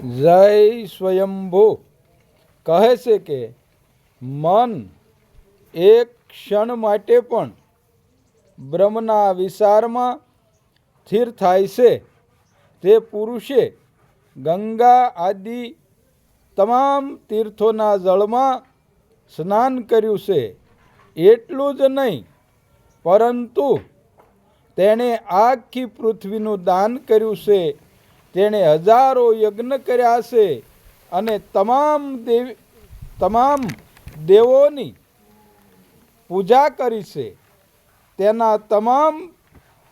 જય સ્વયંભૂ. કહે છે કે, મન એક ક્ષણ માટે પણ બ્રહ્મના વિસારમાં સ્થિર થાય છે. તે પુરુષે ગંગા આદિ તમામ તીર્થોના જળમાં સ્નાન કર્યું છે. એટલું જ નહીં, પરંતુ તેણે આખી પૃથ્વીનું દાન કર્યું છે. તેણે હજારો યજ્ઞ કર્યા છે અને તમામ દેવ, તમામ દેવોની પૂજા કરી છે. તેના તમામ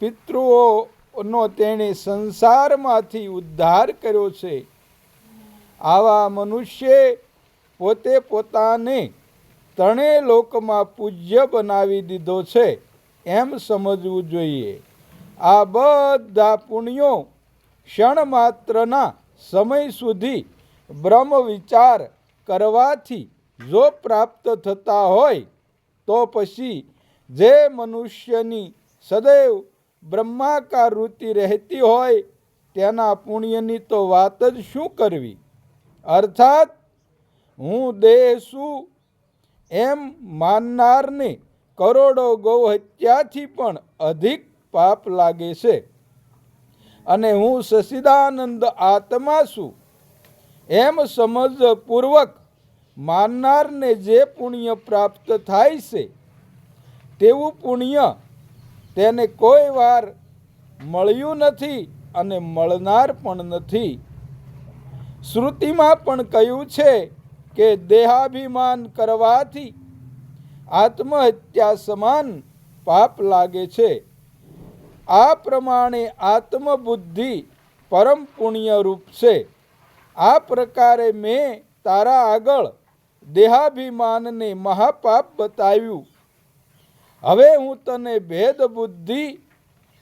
પિતૃઓનો તેણે સંસારમાંથી ઉદ્ધાર કર્યો છે. આવા મનુષ્યે પોતે પોતાને ત્રણેય લોકમાં પૂજ્ય બનાવી દીધો છે. એમ સમજવું જોઈએ. આ બધા પુણ્યો ક્ષણ માત્રના સમય સુધી બ્રહ્મ વિચાર કરવાથી જો પ્રાપ્ત થતા હોય, તો પછી જે મનુષ્યની સદૈવ બ્રહ્માકાર વૃત્તિ રહેતી હોય, તેના પુણ્યની તો વાત જ શું કરવી? અર્થાત, હું દેહ છું, એમ માનનારને કરોડો ગૌ હત્યાથી પણ અધિક પાપ લાગે છે. અને હું સચિદાનંદ આત્મા છું. એમ સમજપૂર્વક માનનારને જે પુણ્ય પ્રાપ્ત થાય છે, તેવું પુણ્ય તેને કોઈ વાર મળ્યું નથી અને મળનાર પણ નથી. શ્રુતિમાં પણ કહ્યું છે કે દેહાભિમાન કરવાથી આત્મહત્યા સમાન પાપ લાગે છે. આ પ્રમાણે આત્મબુદ્ધિ પરમ પુણ્યરૂપ છે. આ પ્રકારે મેં તારા આગળ દેહાભિમાનને મહાપાપ બતાવ્યું. હવે હું તને ભેદ બુદ્ધિ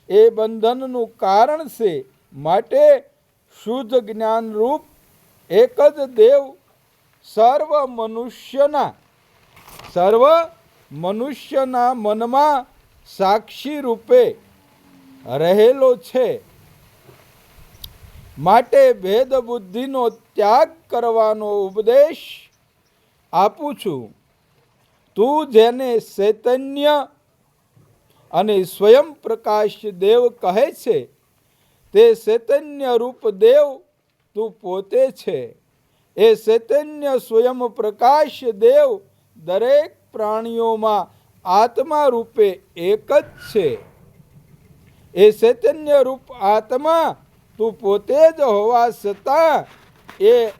એ બંધનનું કારણ છે માટે શુદ્ધ જ્ઞાનરૂપ એક જ દેવ સર્વ મનુષ્યના સર્વ મનુષ્યના મનમાં સાક્ષી રૂપે રહેલો છે. માટે ભેદ બુદ્ધિનો ત્યાગ કરવાનો ઉપદેશ આપું છું. તું જેને ચૈતન્ય અને સ્વયં પ્રકાશ દેવ કહે છે, તે ચૈતન્ય રૂપ દેવ તું પોતે છે. એ ચૈતન્ય સ્વયં પ્રકાશ દેવ દરેક પ્રાણીઓમાં આત્મા રૂપે એક જ છે. એ ચૈતન્ય રૂપ આત્મા તું પોતે જ હોવા છતાં એ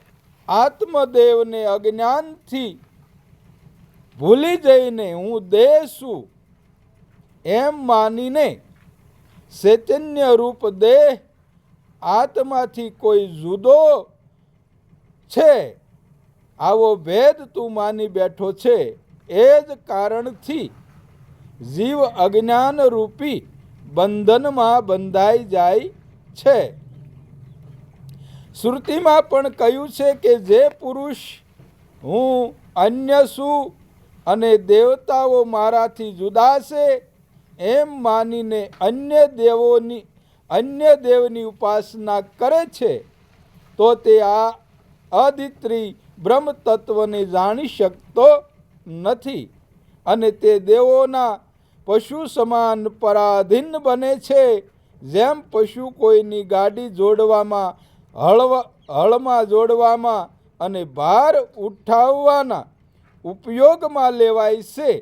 આત્મદેવને અજ્ઞાનથી ભૂલી જઈને હું દેહ છું એમ માનીને ચૈતન્ય રૂપ દેહ આત્માથી કોઈ જુદો છે. આવો ભેદ તું માની બેઠો છે. એ જ કારણથી જીવ અજ્ઞાન રૂપી બંધનમાં બંધાઈ જાય છે. શ્રુતિમાં પણ કહ્યું છે કે જે પુરુષ હું, અન્ય છું અને દેવતાઓ મારાથી જુદા છે, એમ માનીને અન્ય દેવોની, અન્ય દેવની ઉપાસના કરે છે, તો તે આ અધિત્રી બ્રહ્મ તત્વને જાણી શકતો નથી અને તે દેવોના પશુ સમાન પરાધીન બને છે. જેમ પશુ કોઈની ગાડી જોડવામાં, હળવ, હળમાં જોડવામાં અને ભાર ઉઠાવવાના ઉપયોગમાં લેવાય છે.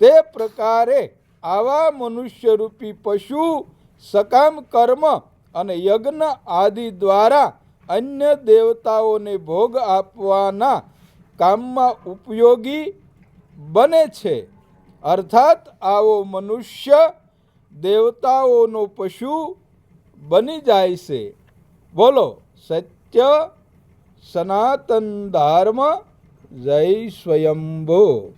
તે પ્રકારે આવા મનુષ્યરૂપી પશુ સકામ કર્મ અને યજ્ઞ આદિ દ્વારા અન્ય દેવતાઓને ભોગ આપવાના કામમાં ઉપયોગી બને છે. અર્થાત આવો મનુષ્ય દેવતાઓનો પશુ બની જાય છે. બોલો સત્ય સનાતન ધર્મ જય સ્વયંભો.